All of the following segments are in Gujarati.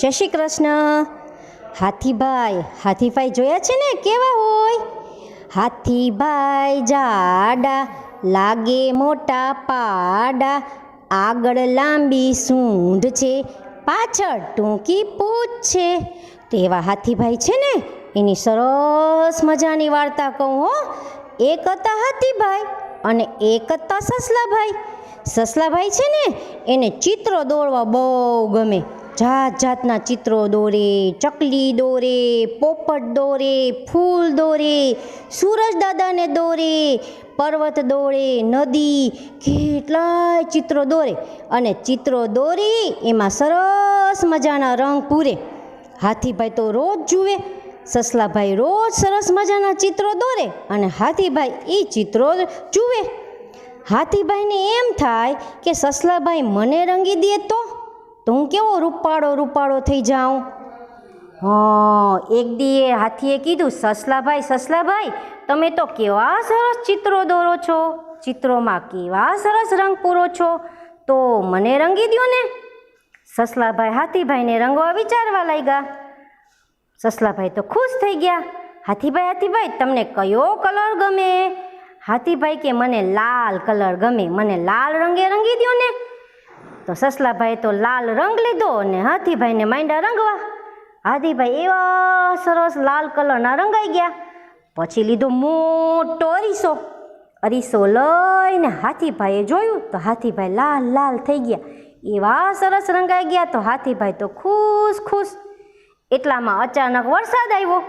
જય શ્રી કૃષ્ણ. હાથીભાઈ હાથીભાઈ જોયા છે ને? કેવા હોય? હાથીભાઈ જાડા, લાગે મોટા પાડા. આગળ લાંબી સૂંઢ છે, પાછળ ટૂંકી પૂછ છે. તેવા હાથીભાઈ છે ને, એની સરસ મજાની વાર્તા કહું હો. એક હતા હાથીભાઈ અને એક હતા સસલાભાઈ. સસલાભાઈ છે ને, એને ચિત્રો દોરવા બહુ ગમે. જાત જાતના ચિત્રો દોરે, ચકલી દોરે, પોપટ દોરે, ફૂલ દોરે, સૂરજ દાદાને દોરે, પર્વત દોરે, નદી, કેટલાય ચિત્રો દોરે. અને ચિત્રો દોરી એમાં સરસ મજાના રંગ પૂરે. હાથીભાઈ તો રોજ જુએ, સસલાભાઈ રોજ સરસ મજાના ચિત્રો દોરે અને હાથીભાઈ એ ચિત્રો જુએ. હાથીભાઈને એમ થાય કે સસલાભાઈ મને રંગી દે તો? તો હું કેવો રૂપાળો રૂપાળો થઈ જાઉં? હં, એક દીએ હાથીએ કીધું, સસલાભાઈ સસલાભાઈ, તમે તો કેવા સરસ ચિત્રો દોરો છો? ચિત્રોમાં કેવા સરસ રંગ પૂરો છો? તો મને રંગી દો ને. સસલાભાઈ હાથીભાઈને રંગવા વિચારવા લાગ્યા. સસલાભાઈ તો ખુશ થઈ ગયા. હાથીભાઈ હાથીભાઈ, તમને કયો કલર ગમે? હાથીભાઈ કે મને લાલ કલર ગમે. મને લાલ રંગે રંગી દ્યો ને. તો સસલાભાઈ તો લાલ રંગ લીધો અને હાથીભાઈને માંડ્યા રંગવા. હાથીભાઈ એવા સરસ લાલ કલરના રંગાઈ ગયા. પછી લીધો મોટો અરીસો. અરીસો લઈને હાથીભાઈએ જોયું તો હાથીભાઈ લાલ લાલ થઈ ગયા. એવા સરસ રંગાઈ ગયા તો હાથીભાઈ તો ખુશ ખુશ. એટલામાં અચાનક વરસાદ આવ્યો.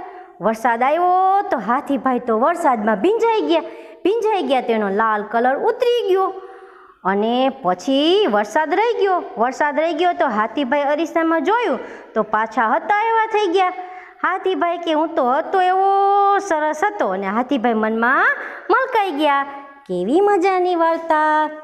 વરસાદ આવ્યો તો હાથીભાઈ તો વરસાદમાં ભીંજાઈ ગયા. ભીંજાઈ ગયા તેનો લાલ કલર ઉતરી ગયો. અને પછી વરસાદ રહી ગયો. વરસાદ રહી ગયો તો હાથીભાઈ અરીસામાં જોયું તો પાછા હતા એવા થઈ ગયા. હાથીભાઈ કે હું તો હતો એવો સરસ હતો અને હાથીભાઈ મનમાં મલકાઈ ગયા. કેવી મજાની વાર્તા.